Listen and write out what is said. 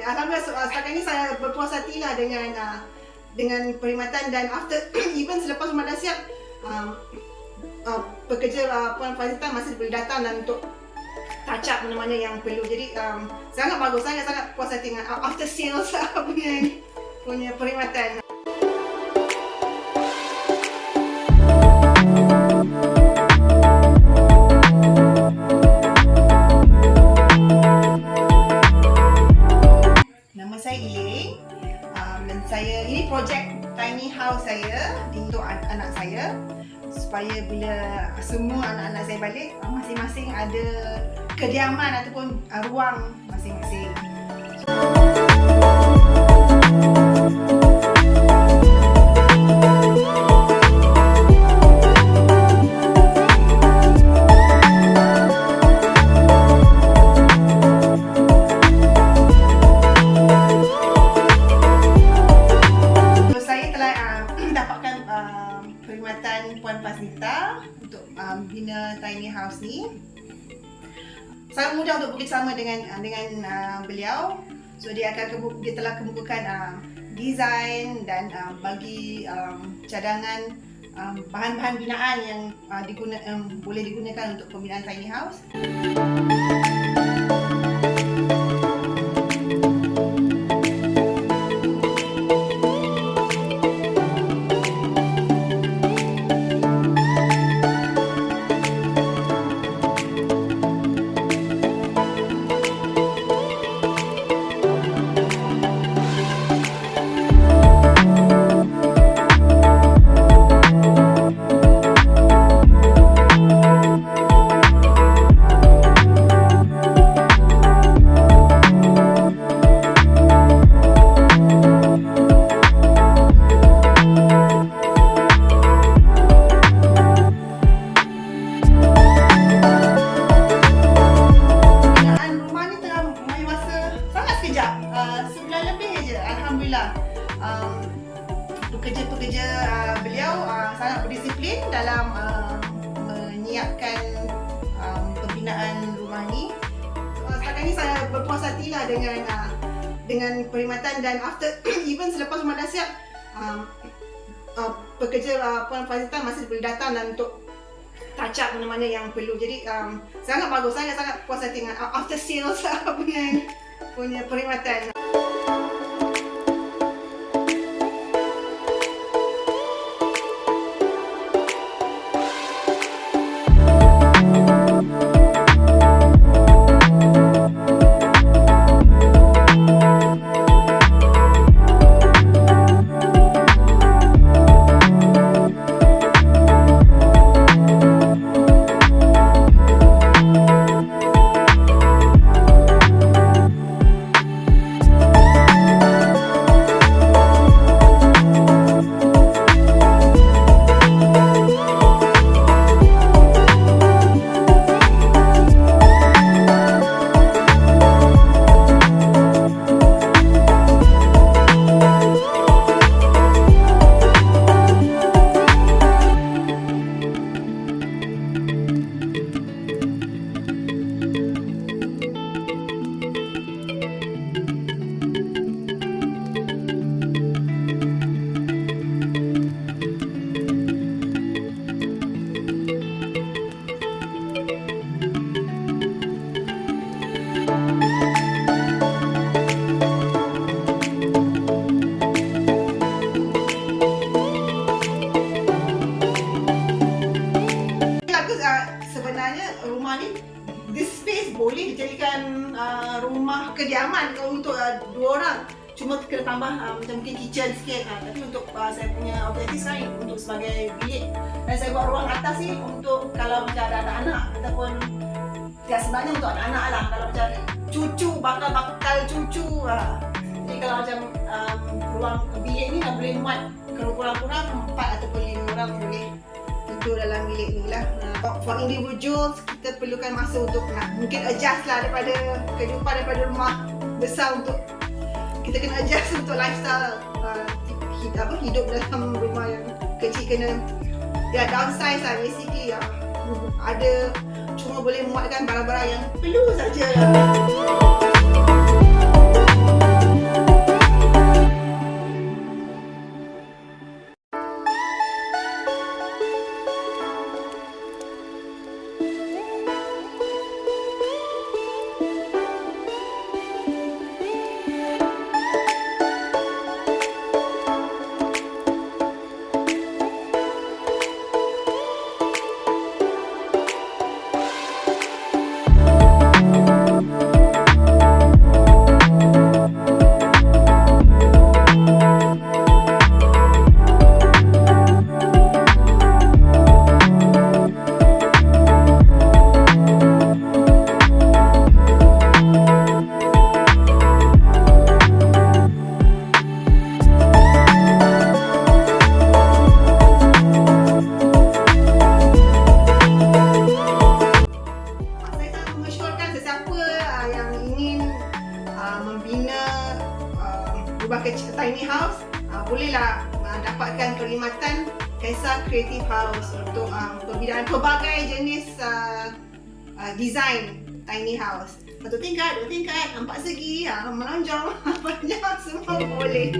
Alhamdulillah uh, setakat ini saya berpuas hati lah dengan uh, dengan perkhidmatan dan after even selepas rumah dah siap um, uh, pekerja uh, Puan Fazita masih boleh datang dan untuk touch up mana-mana yang perlu. Jadi um, sangat bagus, sangat sangat puas hati dengan uh, after sales uh, punya punya perkhidmatan. Supaya bila semua anak-anak saya balik masing-masing ada kediaman ataupun uh, ruang masing-masing. So, Fasnita untuk um, bina tiny house ni. Sangat mudah untuk bekerjasama dengan uh, dengan uh, beliau. So dia akan dia telah kemukakan uh, design dan uh, bagi um, cadangan um, bahan-bahan binaan yang uh, diguna um, boleh digunakan untuk pembinaan tiny house. Lebih je. Alhamdulillah. Um, pekerja-pekerja uh, beliau uh, sangat berdisiplin dalam uh, menyiapkan um, pembinaan rumah ni. Uh, setakat ni saya berpuas hati lah dengan uh, dengan perkhidmatan dan after even selepas rumah dah siap um, uh, pekerja uh, Puan Fazita masih boleh datang dan untuk touch up mana-mana yang perlu. Jadi um, sangat bagus, sangat sangat puas hati dengan uh, after sales punya punya perkhidmatan. Orang. Cuma kena tambah uh, macam mungkin kitchen sikit uh, tapi untuk uh, saya punya objektif ni untuk sebagai bilik. Dan saya buat ruang atas ni untuk kalau macam ada anak-anak ataupun ya sebenarnya untuk anak-anak lah. Kalau macam cucu bakal-bakal cucu uh, jadi kalau macam um, ruang bilik ni dah boleh muat kurang-kurang empat ataupun lima orang boleh tidur dalam bilik ni lah. Uh, for individuals, kita perlukan masa untuk nak mungkin adjust lah daripada kehidupan daripada rumah besar untuk kita kena adjust untuk lifestyle uh, apa, hidup dalam rumah yang kecil kena ya downsize lah basically ya. Ada cuma boleh muatkan barang-barang yang perlu saja. Bolehlah uh, dapatkan perkhidmatan Kaisa Creative House untuk pembinaan pelbagai jenis uh, uh, design tiny house. Satu tingkat, dua tingkat, empat segi, uh, melonjong, banyak semua boleh.